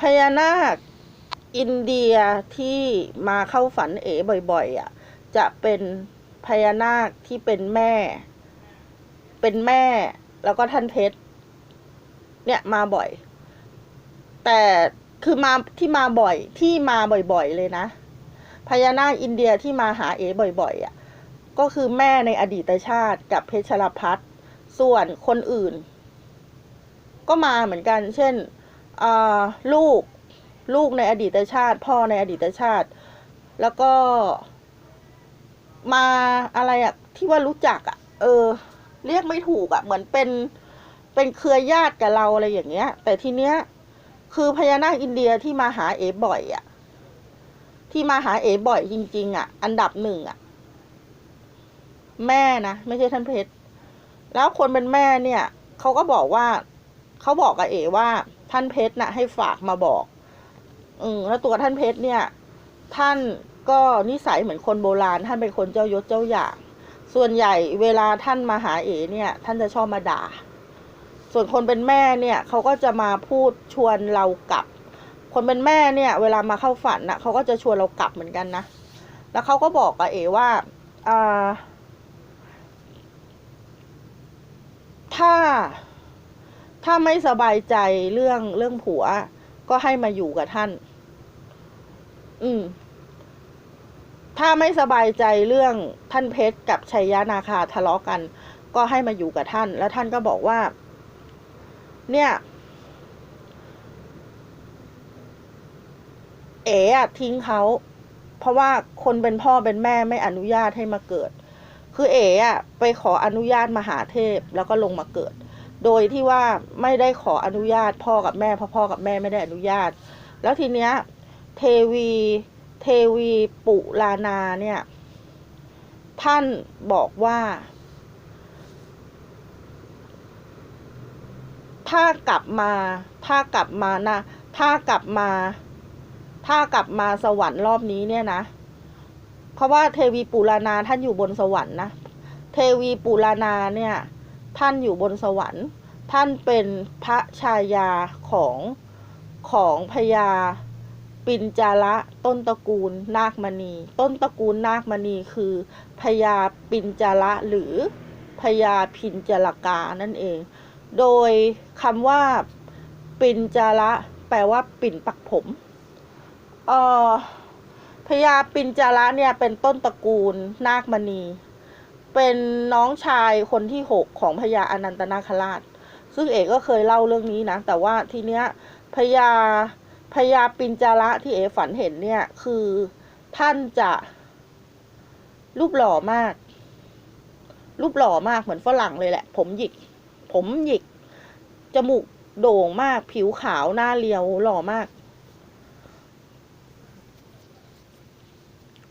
พญานาคอินเดียที่มาเข้าฝันเอ๋บ่อยๆอะจะเป็นพญานาคที่เป็นแม่ เป็นแม่ แล้วก็ท่านเพชรเนี่ยมาบ่อย แต่คือมาที่มาบ่อยที่มาบ่อยๆเลยนะ พญานาคอินเดียที่มาหาเอ๋บ่อยๆอะก็คือแม่ในอดีตชาติกับเพชรพัฒส่วนคนอื่น ก็มาเหมือนกัน เช่น ลูกลูกในอดีตชาติ พ่อในอดีตชาติ แล้วก็มาอะไรอะที่ว่ารู้จักอะเออ เรียกไม่ถูกอะเหมือนเป็นเป็นเครือญาติกับเราอะไรอย่างเงี้ย แต่ทีเนี้ยคือพญานาคอินเดียที่มาหาเอ๋บ่อยอะที่มาหาเอ๋บ่อยจริง ๆอะอันดับหนึ่งอะแม่นะไม่ใช่ท่านเพชรแล้วคนเป็นแม่เนี่ยเขาก็บอกว่า เขาบอกกับเอ๋ว่าท่านเพชรน่ะ ให้ฝากมาบอก อืมแล้วตัวท่านเพชรเนี่ย ท่านก็นิสัยเหมือนคนโบราณ ท่านเป็นคนเจ้ายศเจ้าอย่าง ส่วนใหญ่เวลาท่านมาหาเอ๋เนี่ย ท่านจะชอบมาด่า ส่วนคนเป็นแม่เนี่ยเขาก็จะมาพูดชวนเรากลับ คนเป็นแม่เนี่ย เวลามาเข้าฝันนะเขาก็จะชวนเรากลับเหมือนกันนะ แล้วเขาก็บอกกับเอ๋ว่าอ่าถ้า ถ้าไม่สบายใจเรื่องเรื่องผัว ก็ให้มาอยู่กับท่าน อืม ถ้าไม่สบายใจเรื่องท่านเพชรกับชัยยะนาคาทะเลาะกัน ก็ให้มาอยู่กับท่าน แล้วท่านก็บอกว่า เนี่ย เอ๋อะทิ้งเขาเพราะว่าคนเป็นพ่อเป็นแม่ไม่อนุญาตให้มาเกิด คือเอ๋อะไปขออนุญาตมหาเทพแล้วก็ลงมาเกิด โดยที่ว่าไม่ได้ขออนุญาตพ่อกับแม่เพ่อพ่อกับแม่ไม่ได้อนุญาต แล้วทีเนี้ยเทวีเทวีปุลานาเนี่ย ท่านบอกว่า ถ้ากลับมา ถ้ากลับมานะ ถ้ากลับมา ถ้ากลับมาสวรรค์รอบนี้เนี่ยนะเพราะว่าเทวีปุรานาท่านอยู่บนสวรรค์นะ เทวีปุรานาเนี่ย ท่านอยู่บนสวรรค์ ท่านเป็นพระชายาของของพญาปินจาระต้นตระกูลนาคมณี ต้นตระกูลนาคมณีคือพญาปินจาระหรือพญาพินจารกานั่นเอง โดยคำว่าปินจาระแปลว่าปิ่นปักผมเอ่อพญาปินจาระเนี่ยเป็นต้นตระกูลนาคมณี เป็นน้องชายคนที่หกของพญาอนันตนาคราช ซึ่งเอกก็เคยเล่าเรื่องนี้นะ แต่ว่าทีเนี้ยพญาพญาปินจาระที่เอฝันเห็นเนี่ย คือท่านจะรูปหล่อมาก รูปหล่อมากเหมือนฝรั่งเลยแหละ ผมหยิก ผมหยิก จมูกโด่งมาก ผิวขาวหน้าเรียวหล่อมาก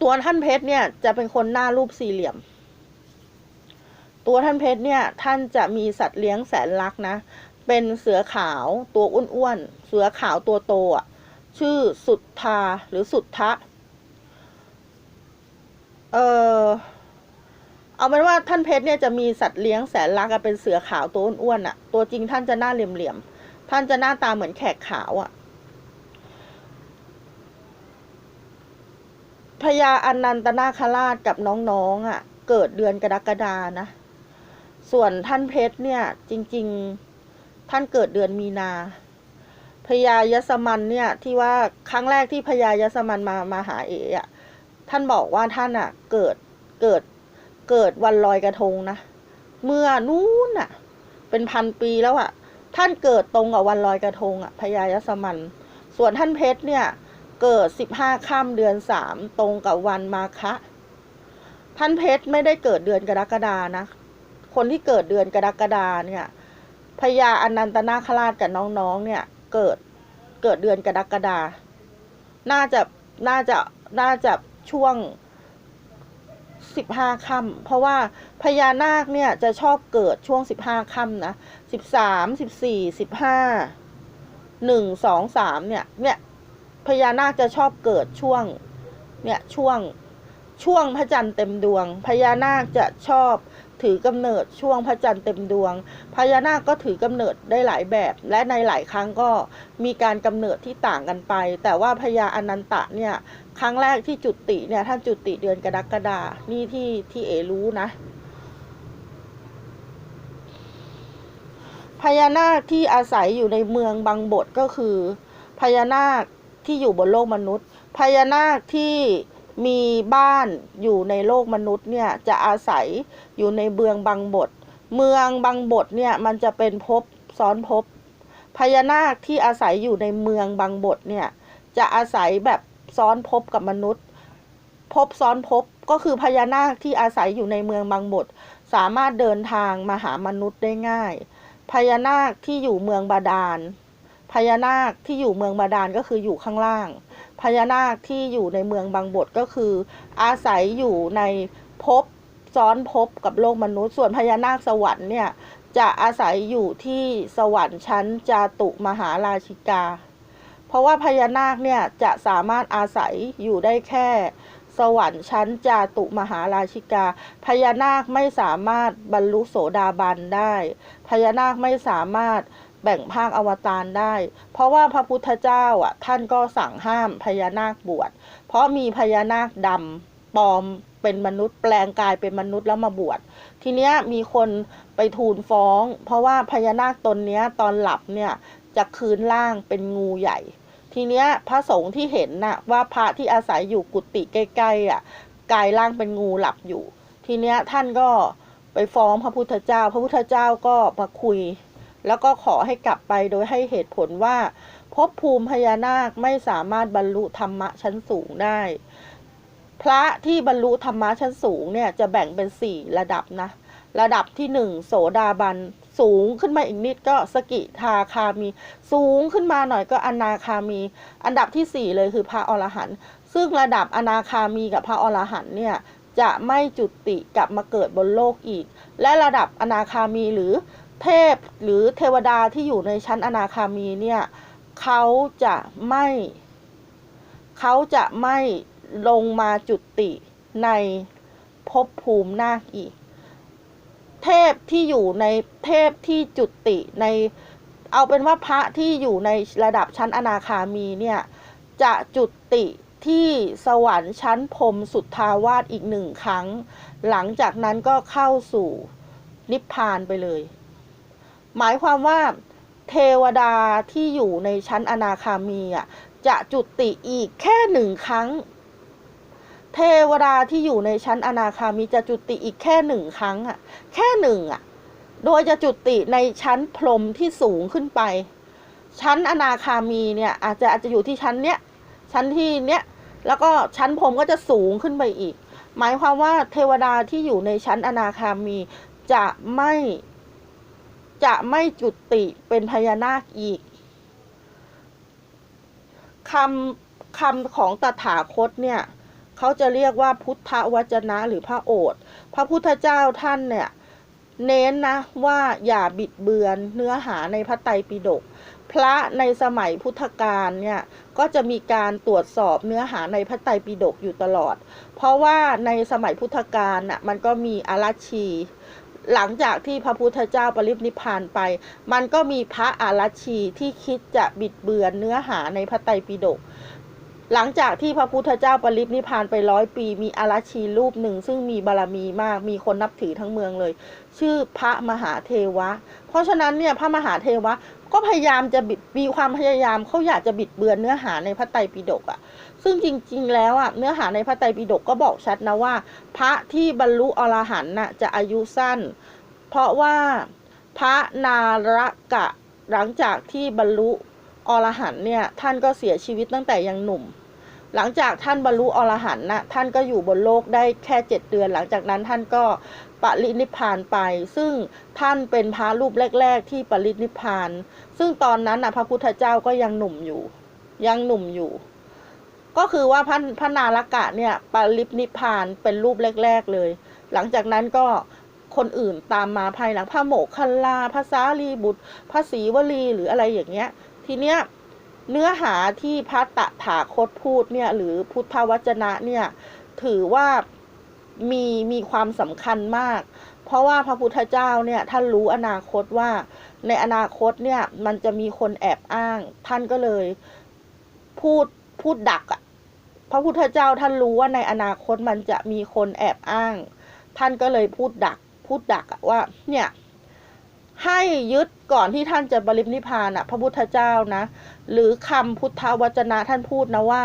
ตัวท่านเพชรเนี่ยจะเป็นคนหน้ารูปสี่เหลี่ยม ตัวท่านเพชรเนี่ยท่านจะมีสัตว์เลี้ยงแสนรักนะ เป็นเสือขาวตัวอ้วนๆเสือขาวตัวโตอะชื่อสุดทาหรือสุดทะ เออเอาเป็นว่าท่านเพชรเนี่ยจะมีสัตว์เลี้ยงแสนรักเป็นเสือขาวตัวอ้วนๆอะ ตัวจริงท่านจะหน้าเหลี่ยมๆท่านจะหน้าตาเหมือนแขกขาวอะพญาอนันตนาคราชกับน้องๆอะ เกิดเดือนกรกฎานะ ส่วนท่านเพชรเนี่ยจริง ๆท่านเกิดเดือนมีนาพญายสมันเนี่ยที่ว่าครั้งแรกที่พญายสมันมามาหาเอ๋อะท่านบอกว่าท่านอะเกิดเกิดเกิดวันลอยกระทงนะเมื่อนู้นอะเป็นพันปีแล้วอะท่านเกิดตรงกับวันลอยกระทงอะพญายสมัน ส่วนท่านเพชรเนี่ยเกิดสิบห้าค่ำเดือนสามตรงกับวันมาคะ ท่านเพชรไม่ได้เกิดเดือนกรกฎานะ คนที่เกิดเดือนกรกฎาเนี่ยพญาอนันตนาคราชกับน้องๆเนี่ย เกิดเกิดเดือนกรกฎาน่าจะน่าจะน่าจะช่วงสิบห้าค่ำเพราะว่าพญานาคเนี่ยจะชอบเกิดช่วงสิบห้าค่ำนะสิบสามสิบสี่สิบห้าหนึ่งสองสามเนี่ย เนี่ยพญานาคจะชอบเกิดช่วง เนี่ยช่วงช่วงพระจันทร์เต็มดวงพญานาคจะชอบ ถือกำเนิดช่วงพระจันทร์เต็มดวง พญานาคก็ถือกำเนิดได้หลายแบบ และในหลายครั้งก็มีการกำเนิดที่ต่างกันไป แต่ว่าพญาอนันตะเนี่ยครั้งแรกที่จุติเนี่ยท่านจุติเดือนกรกฎานี่ที่ที่เอรู้นะพญานาคที่อาศัยอยู่ในเมืองบางบทก็คือพญานาคที่อยู่บนโลกมนุษย์พญานาคที่ มีบ้านอยู่ในโลกมนุษย์เนี่ยจะอาศัยอยู่ในเมืองบางบท เมืองบางบทเนี่ยมันจะเป็นภพซ้อนภพพญานาคที่อาศัยอยู่ในเมืองบางบทเนี่ยจะอาศัยแบบซ้อนภพกับมนุษย์ภพซ้อนภพก็คือพญานาคที่อาศัยอยู่ในเมืองบางบท สามารถเดินทางมาหามนุษย์ได้ง่ายพญานาคที่อยู่เมืองบาดาลพญานาคที่อยู่เมืองบาดาลก็คืออยู่ข้างล่าง พญานาคที่อยู่ในเมืองบางบทก็คือ อาศัยอยู่ในภพซ้อนภพกับโลกมนุษย์ ส่วนพญานาคสวรรค์เนี่ยจะอาศัยอยู่ที่สวรรค์ชั้นจาตุมหาราชิกา เพราะว่าพญานาคเนี่ยจะสามารถอาศัยอยู่ได้แค่ สวรรค์ชั้นจาตุมหาราชิกา พญานาคไม่สามารถบรรลุโสดาบันได้ พญานาคไม่สามารถ แบ่งภาคอวตารได้ เพราะว่าพระพุทธเจ้าอะท่านก็สั่งห้ามพญานาคบวช เพราะมีพญานาคดำปลอมเป็นมนุษย์แปลงกายเป็นมนุษย์แล้วมาบวช ทีเนี้ยมีคนไปทูลฟ้อง เพราะว่าพญานาคตนเนี้ยตอนหลับเนี่ยจะคืนร่างเป็นงูใหญ่ ทีเนี้ยพระสงฆ์ที่เห็นน่ะว่าพระที่อาศัยอยู่กุฏิใกล้ๆอะกายร่างเป็นงูหลับอยู่ ทีเนี้ยท่านก็ไปฟ้องพระพุทธเจ้า พระพุทธเจ้าก็มาคุย แล้วก็ขอให้กลับไปโดยให้เหตุผลว่าภพภูมิพญานาคไม่สามารถบรรลุธรรมะชั้นสูงได้ พระที่บรรลุธรรมะชั้นสูงเนี่ยจะแบ่งเป็นสี่ระดับนะ ระดับที่หนึ่งโสดาบันสูงขึ้นมาอีกนิดก็สกิทาคามี สูงขึ้นมาหน่อยก็อนาคามี อันดับที่สี่เลยคือพระอรหันต์ซึ่งระดับอนาคามีกับพระอรหันต์เนี่ยจะไม่จุติกลับมาเกิดบนโลกอีก และระดับอนาคามีหรือ เทพหรือเทวดาที่อยู่ในชั้นอนาคามีเนี่ยเขาจะไม่เขาจะไม่ลงมาจุติในภพภูมินาคอีก เทพที่อยู่ในเทพที่จุติในเอาเป็นว่าพระที่อยู่ในระดับชั้นอนาคามีเนี่ยจะจุติที่สวรรค์ชั้นพรมสุทธาวาสอีกหนึ่งครั้ง หลังจากนั้นก็เข้าสู่นิพพานไปเลย หมายความว่าเทวดาที่อยู่ในชั้นอนาคามีอะจะจุติอีกแค่หนึ่งครั้ง เทวดาที่อยู่ในชั้นอนาคามีจะจุติอีกแค่หนึ่งครั้งอะ แค่หนึ่งอะ โดยจะจุติในชั้นพรมที่สูงขึ้นไป ชั้นอนาคามีเนี่ยอาจจะอาจจะอยู่ที่ชั้นเนี้ยชั้นที่เนี้ยแล้วก็ชั้นพรมก็จะสูงขึ้นไปอีก หมายความว่าเทวดาที่อยู่ในชั้นอนาคามีจะไม่ จะไม่จุติเป็นพญานาคอีกคำคำของตถาคตเนี่ยเขาจะเรียกว่าพุทธวจนะหรือพระโอษฐ์พระพุทธเจ้าท่านเนี่ยเน้นนะว่าอย่าบิดเบือนเนื้อหาในพระไตรปิฎกพระในสมัยพุทธกาลเนี่ยก็จะมีการตรวจสอบเนื้อหาในพระไตรปิฎกอยู่ตลอด เพราะว่าในสมัยพุทธกาลน่ะมันก็มีอารัชชี หลังจากที่พระพุทธเจ้าปรินิพพานไป มันก็มีพระอารัชีที่คิดจะบิดเบือนเนื้อหาในพระไตรปิฎกหลังจากที่พระพุทธเจ้าปรินิพพานไปร้อยปี มีอารัชชีรูปหนึ่ง ซึ่งมีบารมีมากมีคนนับถือทั้งเมืองเลย ชื่อพระมหาเทวะ เพราะฉะนั้นเนี่ยพระมหาเทวะ ก็พยายามจะบิดมีความพยายามเขาอยากจะบิดเบือนเนื้อหาในพระไตรปิฎกอะ่ะ ซึ่งจริง ๆ แล้วอะเนื้อหาในพระไตรปิฎกก็บอกชัดนะว่า พระที่บรรลุอรหันต์น่ะจะอายุสั้น เพราะว่าพระนารกะหลังจากที่บรรลุอรหันต์เนี่ยท่านก็เสียชีวิตตั้งแต่ยังหนุ่ม หลังจากท่านบรรลุอรหันต์นะท่านก็อยู่บนโลกได้แค่เจ็ดเดือน หลังจากนั้นท่านก็ปรินิพพานไป ซึ่งท่านเป็นพระรูปแรก ๆ ที่ปรินิพพาน ซึ่งตอนนั้นนะพระพุทธเจ้าก็ยังหนุ่มอยู่ ยังหนุ่มอยู่ ก็คือว่าพระพระนารกะเนี่ยปรินิพพานเป็นรูปแรก ๆ เลย หลังจากนั้นก็คนอื่นตามมาภายหลังพระโมคคัลลาพระสารีบุตรพระศรีวลีหรืออะไรอย่างเงี้ย ทีเนี้ย เนื้อหาที่พระตถาคตพูดเนี่ยหรือพุทธวจนะเนี่ยถือว่ามีมีความสำคัญมาก เพราะว่าพระพุทธเจ้าเนี่ยท่านรู้อนาคตว่าในอนาคตเนี่ยมันจะมีคนแอบอ้าง ท่านก็เลยพูดพูดดักอะพระพุทธเจ้าท่านรู้ว่าในอนาคตมันจะมีคนแอบอ้าง ท่านก็เลยพูดดัก พูดดักว่าเนี่ย ให้ยึดก่อนที่ท่านจะบรินิพพานอะพระพุทธเจ้านะ หรือคำพุทธวจนะท่านพูดนะว่า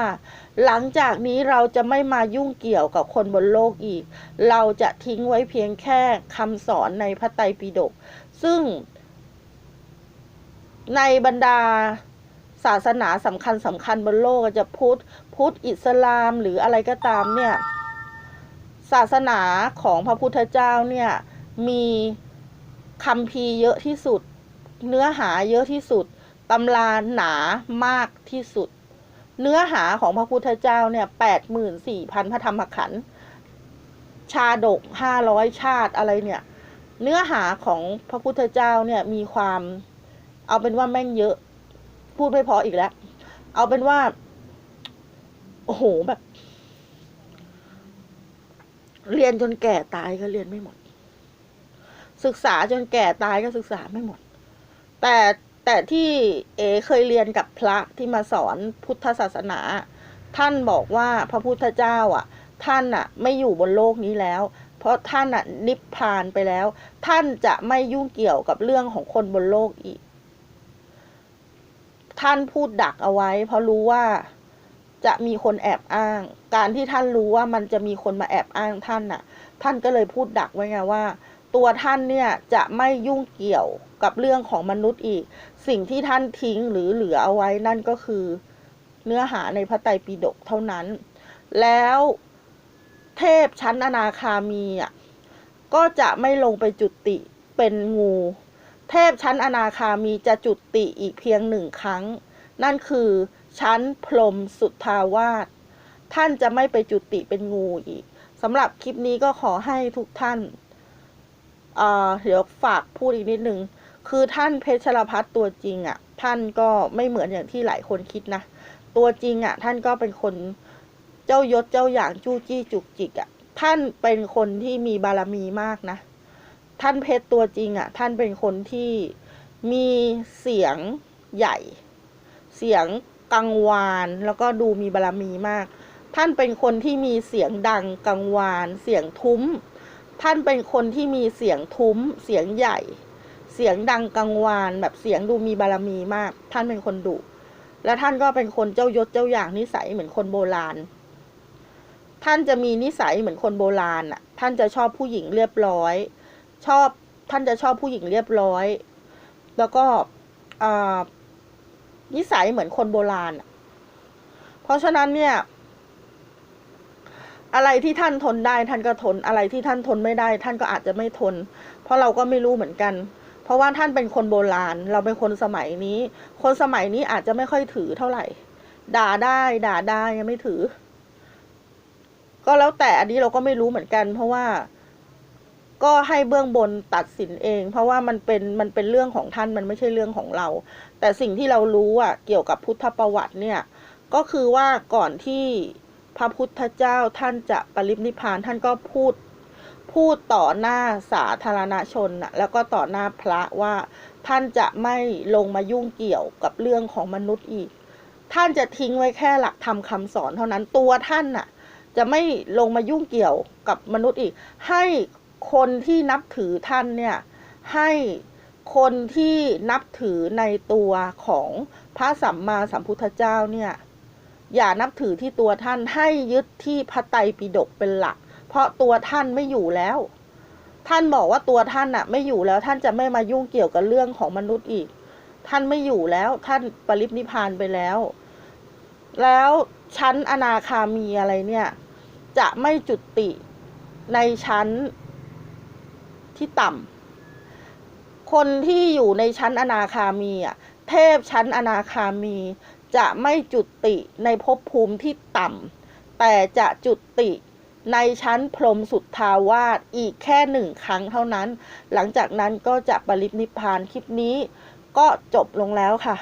หลังจากนี้เราจะไม่มายุ่งเกี่ยวกับคนบนโลกอีก เราจะทิ้งไว้เพียงแค่คำสอนในพระไตรปิฎกซึ่ง ในบรรดาศาสนาสำคัญสำคัญบนโลกจะพุทธพุทธอิสลามหรืออะไรก็ตามเนี่ย ศาสนาของพระพุทธเจ้าเนี่ยมี คำพีเยอะที่สุด เนื้อหาเยอะที่สุดตำราหนามากที่สุด เนื้อหาของพระพุทธเจ้าเนี่ยแปดหมื่นสี่พันพระธรรมขันธ์ชาดกห้าร้อยชาติอะไรเนี่ย เนื้อหาของพระพุทธเจ้าเนี่ยมีความเอาเป็นว่าแม่งเยอะ พูดไม่พออีกแล้ว เอาเป็นว่า โอ้โหแบบ เรียนจนแก่ตายก็เรียนไม่หมด ศึกษาจนแก่ตายก็ศึกษาไม่หมด แต่แต่ที่เอเคยเรียนกับพระที่มาสอนพุทธศาสนา ท่านบอกว่าพระพุทธเจ้าอะ ท่านอะไม่อยู่บนโลกนี้แล้ว เพราะท่านอะนิพพานไปแล้ว ท่านจะไม่ยุ่งเกี่ยวกับเรื่องของคนบนโลกอีก ท่านพูดดักเอาไว้ เพราะรู้ว่าจะมีคนแอบอ้าง การที่ท่านรู้ว่ามันจะมีคนมาแอบอ้างท่านน่ะ ท่านก็เลยพูดดักไว้ไงว่า ตัวท่านเนี่ยจะไม่ยุ่งเกี่ยวกับเรื่องของมนุษย์อีก สิ่งที่ท่านทิ้งหรือเหลือเอาไว้นั่นก็คือ เนื้อหาในพระไตรปิฎกเท่านั้น แล้วเทพชั้นอนาคามีอะก็จะไม่ลงไปจุติเป็นงู เทพชั้นอนาคามีจะจุติอีกเพียงหนึ่งครั้ง นั่นคือชั้นพรมสุทธาวาสท่านจะไม่ไปจุติเป็นงูอีกสำหรับคลิปนี้ก็ขอให้ทุกท่าน เอ่อเดี๋ยวฝากพูดอีกนิดนึง คือท่านเพชรพัฒน์ตัวจริงอะ่ะ ท่านก็ไม่เหมือนอย่างที่หลายคนคิดนะ ตัวจริงอะ่ะ ท่านก็เป็นคนเจ้ายศเจ้าอย่างจู้จี้จุกจิกอะ่ะ ท่านเป็นคนที่มีบารมีมากนะ ท่านเพชรตัวจริงอะ่ะ ท่านเป็นคนที่มีเสียงใหญ่ เสียงกังวานแล้วก็ดูมีบารมีมาก ท่านเป็นคนที่มีเสียงดังกังวาน เสียงทุ้ม ท่านเป็นคนที่มีเสียงทุ้ม เสียงใหญ่ เสียงดังกังวานแบบเสียงดูมีบารมีมาก ท่านเป็นคนดุและท่านก็เป็นคนเจ้ายศเจ้าอย่างนิสัยเหมือนคนโบราณ ท่านจะมีนิสัยเหมือนคนโบราณอะ ท่านจะชอบผู้หญิงเรียบร้อย ชอบท่านจะชอบผู้หญิงเรียบร้อย แล้วก็นิสัยเหมือนคนโบราณ เพราะฉะนั้นเนี่ย อะไรที่ท่านทนได้ท่านก็ทนอะไรที่ท่านทนไม่ได้ ท่านก็อาจจะไม่ทน เพราะเราก็ไม่รู้เหมือนกัน เพราะว่าท่านเป็นคนโบราณ เราเป็นคนสมัยนี้ คนสมัยนี้อาจจะไม่ค่อยถือเท่าไหร่ ด่าได้ด่าได้ยังไม่ถือ ก็แล้วแต่อันนี้เราก็ไม่รู้เหมือนกัน เพราะว่าก็ให้เบื้องบนตัดสินเอง เพราะว่ามันเป็นมันเป็นเรื่องของท่านมันไม่ใช่เรื่องของเรา แต่สิ่งที่เรารู้อะเกี่ยวกับพุทธประวัติเนี่ย ก็คือว่าก่อนที่ พระพุทธเจ้าท่านจะปรินิพพานท่านก็พูดพูดต่อหน้าสาธารณชนนะแล้วก็ต่อหน้าพระว่าท่านจะไม่ลงมายุ่งเกี่ยวกับเรื่องของมนุษย์อีก ท่านจะทิ้งไว้แค่หลักธรรมคำสอนเท่านั้นตัวท่านน่ะ จะไม่ลงมายุ่งเกี่ยวกับมนุษย์อีก ให้คนที่นับถือท่านเนี่ยให้คนที่นับถือในตัวของพระสัมมาสัมพุทธเจ้าเนี่ย อย่านับถือที่ตัวท่านให้ยึดที่พระไตรปิฎกเป็นหลัก เพราะตัวท่านไม่อยู่แล้ว ท่านบอกว่าตัวท่านอะไม่อยู่แล้วท่านจะไม่มายุ่งเกี่ยวกับเรื่องของมนุษย์อีก ท่านไม่อยู่แล้วท่านปรินิพานไปแล้ว แล้วชั้นอนาคามีอะไรเนี่ย จะไม่จุติในชั้นที่ต่ำคนที่อยู่ในชั้นอนาคามีอะเทพชั้นอนาคามี จะไม่จุติในภพภูมิที่ต่ำแต่จะจุติในชั้นพรมสุทธาวาสอีกแค่หนึ่งครั้งเท่านั้น หลังจากนั้นก็จะปรินิพพานคลิปนี้ก็จบลงแล้วค่ะ